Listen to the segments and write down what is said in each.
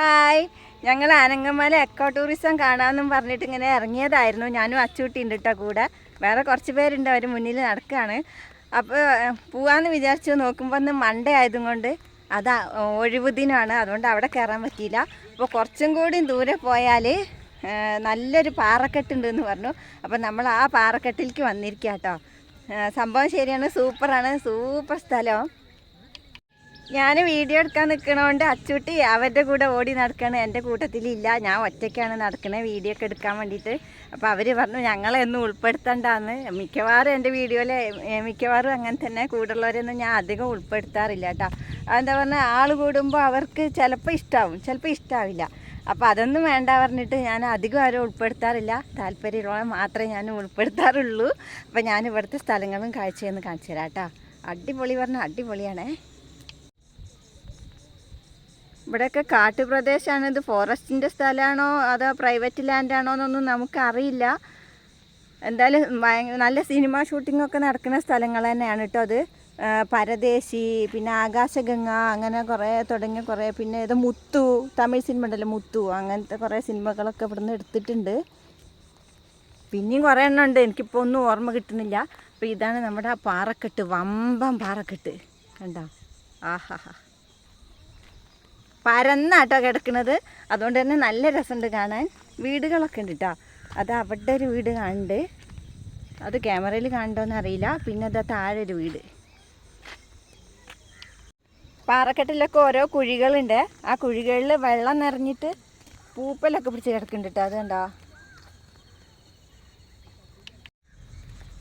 Hi. ഞങ്ങൾ ആനങ്ങമല eco tourism കാണാമെന്നും പറഞ്ഞിട്ട് ഇങ്ങനെ ഇറങ്ങിയതായിരുന്നു. ഞാനും അച്ചൂട്ടിയുണ്ട് കേട്ടോ കൂടെ. വേറെ കുറച്ച് പേരുണ്ട് അവർ മുന്നിൽ നടക്കുകയാണ് അപ്പോൾ പോവാന്ന് വിചാരിച്ചു നോക്കുമ്പോൾ ഒന്ന് മൺഡേ ആയതുകൊണ്ട് അതാ ഒഴിവ് ദിനമാണ് അതുകൊണ്ട് അവിടെ കയറാൻ പറ്റിയില്ല. അപ്പോൾ കുറച്ചും കൂടി ദൂരെ പോയാൽ നല്ലൊരു പാറക്കെട്ടുണ്ടെന്ന് പറഞ്ഞു. അപ്പോൾ നമ്മൾ ആ പാറക്കെട്ടിലേക്ക് വന്നിരിക്കുക കേട്ടോ സംഭവം ശരിയാണ്. സൂപ്പറാണ്. സൂപ്പർ സ്ഥലം. ഞാൻ വീഡിയോ എടുക്കാൻ നിൽക്കണോണ്ട് അച്ചൂട്ടി അവരുടെ കൂടെ ഓടി നടക്കണ എന്റെ കൂട്ടത്തിലില്ല. ഞാൻ ഒറ്റയ്ക്കാണ് നടക്കുന്നത് വീഡിയോ ഒക്കെ എടുക്കാൻ വേണ്ടിയിട്ട്. അപ്പോൾ അവർ പറഞ്ഞു ഞങ്ങളെന്നും ഉൾപ്പെടുത്തണ്ടാന്ന്. മിക്കവാറും എന്റെ വീഡിയോയിൽ മിക്കവാറും അങ്ങനെ തന്നെ കൂടുള്ളവരൊന്നും ഞാൻ അധികം ഉൾപ്പെടുത്താറില്ല കേട്ടോ. അതെന്താ പറഞ്ഞാൽ ആൾ കൂടുമ്പോൾ അവർക്ക് ചിലപ്പോൾ ഇഷ്ടമാവും ചിലപ്പോൾ ഇഷ്ടമാവില്ല അപ്പോൾ അതൊന്നും വേണ്ട പറഞ്ഞിട്ട് ഞാൻ അധികം ആരും ഉൾപ്പെടുത്താറില്ല. താല്പര്യമുള്ള മാത്രമേ ഞാൻ ഉൾപ്പെടുത്താറുള്ളൂ. അപ്പോൾ ഞാൻ ഇവിടുത്തെ സ്ഥലങ്ങളും കാഴ്ചയൊന്ന് കാണിച്ചു തരാം കേട്ടോ. അടിപൊളി പറഞ്ഞാൽ അടിപൊളിയാണേ. ഇവിടെയൊക്കെ കാട്ടുപ്രദേശമാണ് ഇത് ഫോറസ്റ്റിന്റെ സ്ഥലമാണോ അതോ പ്രൈവറ്റ് ലാൻഡാണോ എന്നൊന്നും നമുക്കറിയില്ല. എന്തായാലും നല്ല സിനിമ ഷൂട്ടിങ്ങൊക്കെ നടക്കുന്ന സ്ഥലങ്ങൾ തന്നെയാണ് കേട്ടോ അത്. പരദേശി പിന്നെ ആകാശഗംഗ അങ്ങനെ കുറേ തുടങ്ങിയ കുറേ പിന്നെ ഇത് മുത്തു തമിഴ് സിനിമ ഉണ്ടല്ലോ മുത്തു അങ്ങനത്തെ കുറേ സിനിമകളൊക്കെ ഇവിടുന്ന് എടുത്തിട്ടുണ്ട്. പിന്നെയും കുറേ എണ്ണം ഉണ്ട്. എനിക്കിപ്പോൾ ഒന്നും ഓർമ്മ കിട്ടുന്നില്ല. അപ്പോൾ ഇതാണ് നമ്മുടെ പാറക്കെട്ട് വമ്പം പാറക്കെട്ട്. കണ്ടോ? ആഹാ. ഹാ പരന്നാട്ടോ കിടക്കുന്നത് അതുകൊണ്ട് തന്നെ നല്ല രസമുണ്ട് കാണാൻ. വീടുകളൊക്കെ ഉണ്ട് കേട്ടോ അത് അവിടെ ഒരു വീട് കാണുന്നുണ്ട് അത് ക്യാമറയിൽ കാണണ്ടോന്ന് അറിയില്ല. പിന്നെ അത് താഴെ ഒരു വീട്. പാറക്കെട്ടിലൊക്കെ ഓരോ കുഴികളുണ്ട്. ആ കുഴികളിൽ വെള്ളം നിറഞ്ഞിട്ട് പൂപ്പലൊക്കെ പിടിച്ച് കിടക്കുന്നുണ്ട് കേട്ടോ അത് കണ്ടോ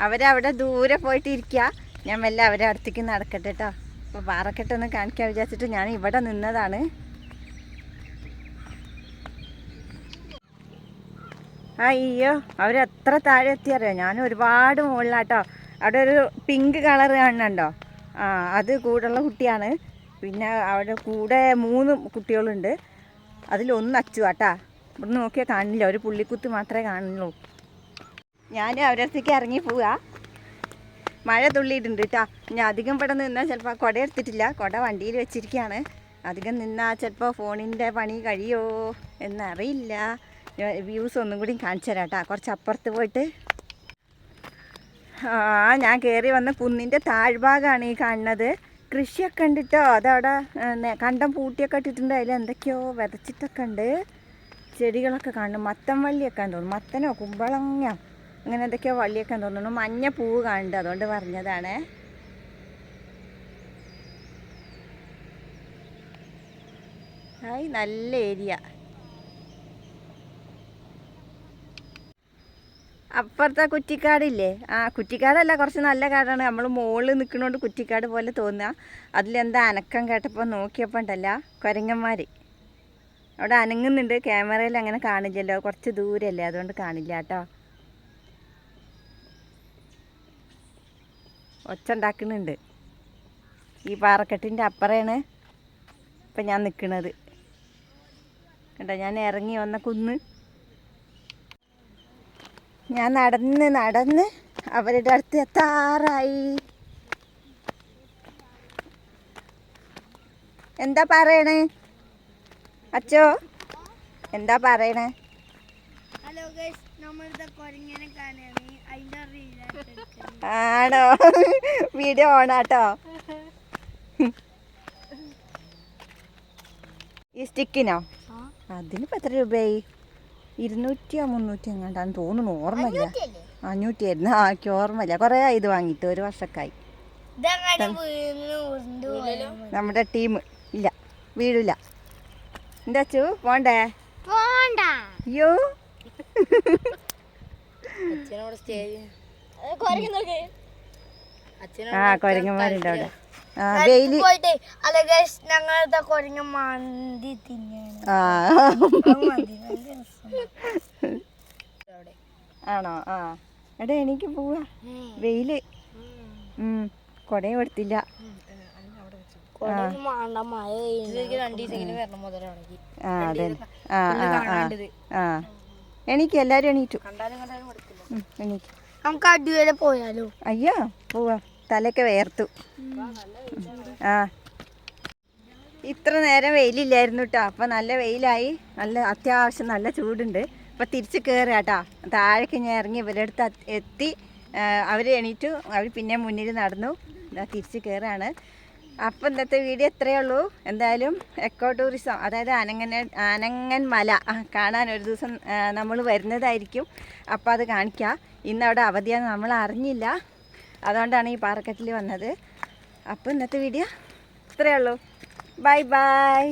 അവരവിടെ ദൂരെ പോയിട്ട് ഇരിക്കുക ഞാൻ വല്ല അവരെ അടുത്തേക്ക് നടക്കട്ടെ കേട്ടോ അപ്പോൾ പാറക്കെട്ടൊന്ന് കാണിക്കാൻ വിചാരിച്ചിട്ട് ഞാൻ ഇവിടെ നിന്നതാണ്. അയ്യോ അവരെത്ര താഴെ എത്തിയറിയോ? ഞാൻ ഒരുപാട് മുകളിലാട്ടോ. അവിടെ ഒരു പിങ്ക് കളർ കാണുന്നുണ്ടോ? ആ അത് കൂടുള്ള കുട്ടിയാണ്. പിന്നെ അവിടെ കൂടെ മൂന്ന് കുട്ടികളുണ്ട്. അതിലൊന്ന് അച്ചു ആട്ടാ. ഇവിടെ നോക്കിയാൽ കാണില്ല. ഒരു പുള്ളിക്കുത്ത് മാത്രമേ കാണുള്ളൂ ഞാൻ അവരത്തേക്ക് ഇറങ്ങി പോവുക മഴ തുള്ളിയിട്ടുണ്ട് കേട്ടോ ഞാൻ അധികം ഇവിടെ നിന്നാൽ ചിലപ്പോൾ കുട എടുത്തിട്ടില്ല. കുട വണ്ടിയിൽ വെച്ചിരിക്കുകയാണ് അധികം നിന്നാൽ ചിലപ്പോൾ ഫോണിന്റെ പണി കഴിയോ എന്നറിയില്ല. വ്യൂസ് ഒന്നും കൂടി കാണിച്ചു തരാം കേട്ടോ. കുറച്ച് അപ്പുറത്ത് പോയിട്ട്. ആ ഞാൻ കയറി വന്ന കുന്നിന്റെ താഴ്ഭാഗമാണ് ഈ കാണുന്നത്. കൃഷിയൊക്കെ ഉണ്ട് കേട്ടോ അതവിടെ കണ്ടം പൂട്ടിയൊക്കെ ഇട്ടിട്ടുണ്ട്. അതിൽ എന്തൊക്കെയോ വിതച്ചിട്ടൊക്കെ ഉണ്ട്. ചെടികളൊക്കെ കാണുന്നു. മത്തൻ വള്ളിയൊക്കെ തോന്നുന്നു. മത്തനോ കുമ്പളങ്ങ അങ്ങനെ എന്തൊക്കെയോ വള്ളിയൊക്കെ തോന്നുന്നു. മഞ്ഞ പൂവ് കാണുന്നുണ്ട്. അതുകൊണ്ട് പറഞ്ഞതാണേ. ഹായ് നല്ല ഏരിയ. അപ്പുറത്തെ കുറ്റിക്കാടില്ലേ? ആ കുറ്റിക്കാടല്ല കുറച്ച് നല്ല കാടാണ്. നമ്മൾ മുകളിൽ നിൽക്കുന്നതുകൊണ്ട് കുറ്റിക്കാട് പോലെ തോന്നുക അതിലെന്താ അനക്കം കേട്ടപ്പോൾ നോക്കിയപ്പോൾ ഉണ്ടല്ല കുരങ്ങന്മാർ അവിടെ അനങ്ങുന്നുണ്ട് ക്യാമറയിൽ അങ്ങനെ കാണില്ലല്ലോ. കുറച്ച് ദൂരല്ലേ അതുകൊണ്ട് കാണില്ല കേട്ടോ. ഒച്ച ഉണ്ടാക്കുന്നുണ്ട്. ഈ പാറക്കെട്ടിന്റെ അപ്പുറയാണ് ഇപ്പം ഞാൻ നിൽക്കുന്നത് കേട്ടോ ഞാൻ ഇറങ്ങി വന്ന കുന്ന്. ഞാൻ നടന്ന് നടന്ന് അവരുടെ അടുത്ത് എത്താറായി. എന്താ പറയണേ? അച്ചോ എന്താ പറയണേ? ഹലോ ഗൈസ് നമ്മളിത് കുരങ്ങനെ കാണുകയാണ്. അതിന്റെ റീലാണ് ആണോ? വീഡിയോ ഓണാട്ടോ? ഈ സ്റ്റിക്കിനോ അതിനിപ്പോൾ എത്ര രൂപയായി? ഇരുന്നൂറ്റിയോ മുന്നൂറ്റി എങ്ങാണ്ടാന്ന് തോന്നുന്നു ഓർമ്മയില്ല. അഞ്ഞൂറ്റിയായിരുന്നു ആ എനിക്ക് ഓർമ്മയില്ല. കുറേ ഇത് വാങ്ങിയിട്ട് ഒരു വർഷക്കായി. നമ്മുടെ ടീം ഇല്ല വീടില്ല എന്താ അച്ചു പോണ്ടേ? പോണ്ട. അയ്യോ. സ്റ്റേജ് ആ കൊരങ്ങന്മാരുണ്ട് അവിടെ. ആ കുരങ്ങ മന്തി തിന്നാണ് ആ. രസം. ആണോ? ആ. എടാ എനിക്ക് പോവാ. വെയിൽ. ഉം. കൊടയും കൊടുത്തില്ല എനിക്ക് എല്ലാരും എണീറ്റു. എണീക്ക്. നമുക്ക് അടിവരെ പോയാലോ? അയ്യോ പോവാ. തലയൊക്കെ വേർത്തു. ആ. ഇത്ര നേരം വെയിലില്ലായിരുന്നു കേട്ടോ അപ്പോൾ നല്ല വെയിലായി. നല്ല അത്യാവശ്യം നല്ല ചൂടുണ്ട്. അപ്പോൾ തിരിച്ച് കയറുക കേട്ടോ താഴേക്ക് ഞാൻ ഇറങ്ങി ഇവരുടെ അടുത്ത് എത്തി. അവർ എണീറ്റു. അവർ പിന്നെ മുന്നിൽ നടന്നു. തിരിച്ച് കയറുകയാണ് അപ്പോൾ ഇന്നത്തെ വീഡിയോ ഇത്രയേ ഉള്ളൂ. എന്തായാലും എക്കോ ടൂറിസം അതായത് അനങ്ങന ആനങ്ങൻ മല കാണാൻ ഒരു ദിവസം നമ്മൾ വരുന്നതായിരിക്കും. അപ്പോൾ അത് കാണിക്കാം. ഇന്ന് അവിടെ അവധിയാന്ന് നമ്മൾ അറിഞ്ഞില്ല. അതുകൊണ്ടാണ് ഈ പാറക്കെട്ടിൽ വന്നത്. അപ്പോൾ ഇന്നത്തെ വീഡിയോ ഇത്രയേ ഉള്ളൂ. Bye bye